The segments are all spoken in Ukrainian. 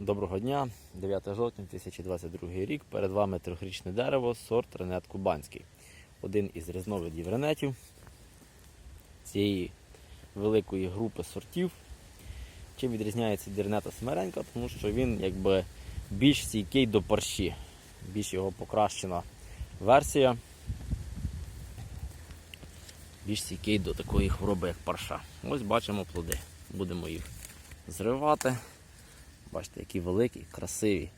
Доброго дня, 9 жовтня 2022 рік. Перед вами трьохрічне дерево, сорт ренет кубанський. Один із різновидів ренетів цієї великої групи сортів. Чим відрізняється від ренета смиренька, тому що він якби більш стійкий до парші, більш його покращена версія. Більш стійкий до такої хвороби, як парша. Ось бачимо плоди. Будемо їх зривати. Бачите, які великі, красиві,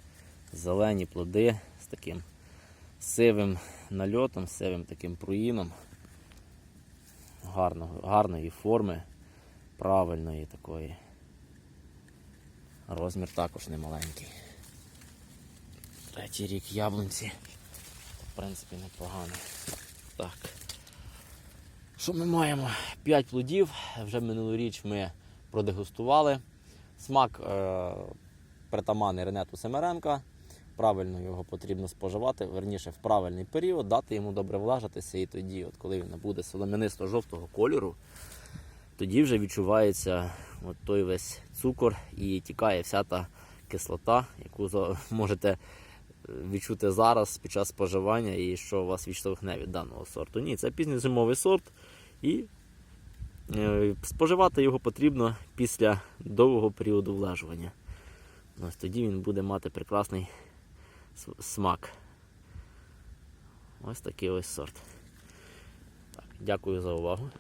зелені плоди з таким сивим нальотом, сивим таким пруїном. Гарного, гарної форми, правильної такої. Розмір також немаленький. Третій рік яблунці. В принципі, непоганий. Так. Що ми маємо? 5 плодів. Вже минулоріч ми продегустували. Смак е, Ренету Семеренка. Правильно його потрібно споживати, верніше в правильний період, дати йому добре влажитися, і тоді, от коли він набуде солом'янисто-жовтого кольору, тоді вже відчувається от той весь цукор і тікає вся та кислота, яку можете е, відчути зараз під час споживання і що вас відштовхне від даного сорту. Ні, це пізньозимовий сорт і Споживати його потрібно після довгого періоду влажування. Ось тоді він буде мати прекрасний смак. Ось такий ось сорт. Так, дякую за увагу.